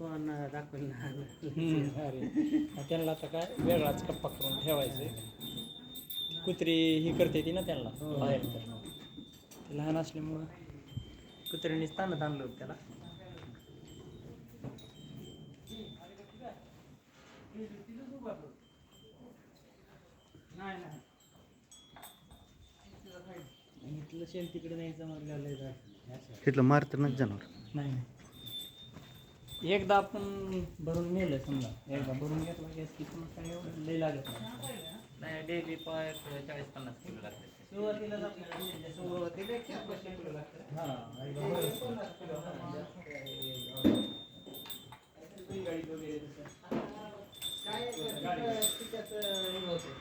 मामांना दाखवेल ना हम्म, अरे. मग त्यांना आता काय वेगळाच कप्पा करून ठेवायचं. कुत्री ही करते ती ना त्यांना बाहेर तर. ते लहान असल्यामुळं कुत्र्यांनीच ताणत आणलं होतं त्याला. इथलं शेण तिकडे म्हटलं जात इथलं मारतं ना जनावर नाही नाही. एकदा आपण भरून नेलं समजा. एकदा भरून घेतला गॅस नाही. डेली पण चाळीस पन्नास किलो लागते. सुरुवातीला हाँ काय होते.